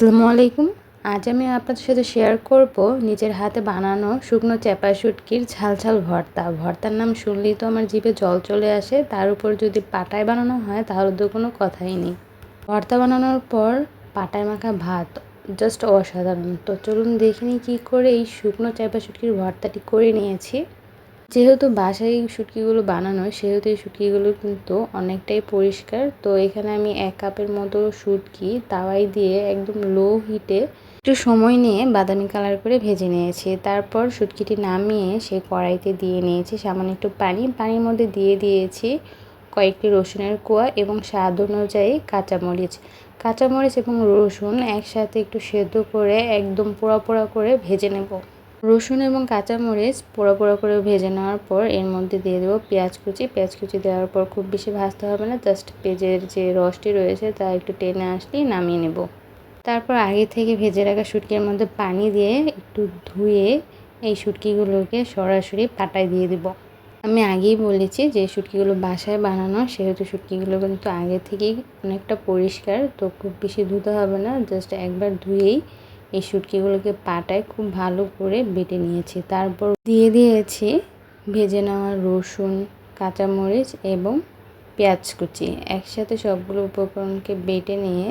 আসসালামু আলাইকুম। আজ আমি আপনাদের সাথে শেয়ার করব নিজের হাতে বানানো শুকনো চ্যাপা শুটকির ঝাল ঝাল ভর্তা। ভর্তার নাম শুনলেই তো আমার জিভে জল চলে আসে, তার উপর যদি পাটায় বানানো হয় তাহলে তো কোনো কথাই নেই। ভর্তা বানানোর পর পাটায় মাখা ভাত জাস্ট অসাধারণ। তো চলুন দেখিনি কী করে এই শুকনো চ্যাপা শুটকির ভর্তাটি করে নিয়েছি। যেহেতু বাসায় শুটকিগুলো বানানো, সেহেতু এই শুটকিগুলো কিন্তু অনেকটাই পরিষ্কার। তো এখানে আমি এক কাপের মতো শুটকি, তাওয়াই দিয়ে একদম লো হিটে একটু সময় নিয়ে বাদামি কালার করে ভেজে নিয়েছি। তারপর শুটকিটি নামিয়ে সেই কড়াইতে দিয়ে নিয়েছি সামান্য একটু পানি। পানির মধ্যে দিয়ে দিয়েছি কয়েকটি রসুনের কোয়া এবং স্বাদ অনুযায়ী কাঁচামরিচ। কাঁচামরিচ এবং রসুন একসাথে একটু সেদ্ধ করে একদম পোড়া পোড়া করে ভেজে নেব। রসুন এবং কাঁচামরিচ পোড়া পোড়া করে ভেজে নেওয়ার পর এর মধ্যে দিয়ে দেবো পেঁয়াজ কুচি। পেঁয়াজ কুচি দেওয়ার পর খুব বেশি ভাজতে হবে না, জাস্ট পেঁয়াজের যে রসটি রয়েছে তা একটু টেনে আসলেই নামিয়ে নেব। তারপর আগে থেকে ভেজে রাখা শুটকির মধ্যে পানি দিয়ে একটু ধুয়ে এই শুটকিগুলোকে সরাসরি পাটায় দিয়ে দেব। আমি আগেই বলেছি যে শুটকিগুলো বাসায় বানানো, সেহেতু শুটকিগুলো কিন্তু আগে থেকেই অনেকটা পরিষ্কার, তো খুব বেশি ধুতে হবে না, জাস্ট একবার ধুয়েই এই শুটকিগুলোকে পাটায় খুব ভালো করে বেটে নিয়েছি। তারপর দিয়ে দিয়েছি ভেজে নেওয়া রসুন, কাঁচামরিচ এবং পেঁয়াজ কুচি। একসাথে সবগুলো উপকরণকে বেটে নিয়ে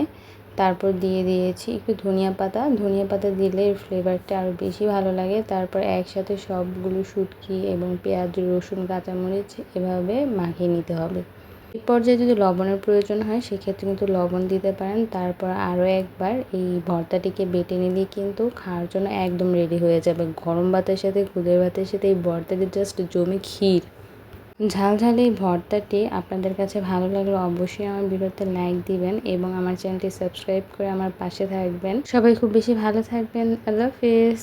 তারপর দিয়ে দিয়েছি একটু ধনিয়া পাতা। ধনিয়া পাতা দিলে ফ্লেভারটা আরও বেশি ভালো লাগে। তারপর একসাথে সবগুলো শুটকি এবং পেঁয়াজ, রসুন, কাঁচামরিচ এভাবে মাখিয়ে নিতে হবে। এই পর্যায়ে যদি লবণের প্রয়োজন হয়, সেক্ষেত্রে কিন্তু লবণ দিতে পারেন। তারপর আরও একবার এই ভর্তাটিকে বেটে নিলে কিন্তু খাওয়ার জন্য একদম রেডি হয়ে যাবে। গরম ভাতের সাথে খুদের ভাতের সাথে এই ভর্তাটি জাস্ট জমে ক্ষীর। ঝাল ঝাল এই ভর্তাটি আপনাদের কাছে ভালো লাগলে অবশ্যই আমার ভিডিওতে লাইক দিবেন এবং আমার চ্যানেলটি সাবস্ক্রাইব করে আমার পাশে থাকবেন। সবাই খুব বেশি ভালো থাকবেন। আল্লাহ হাফিজ।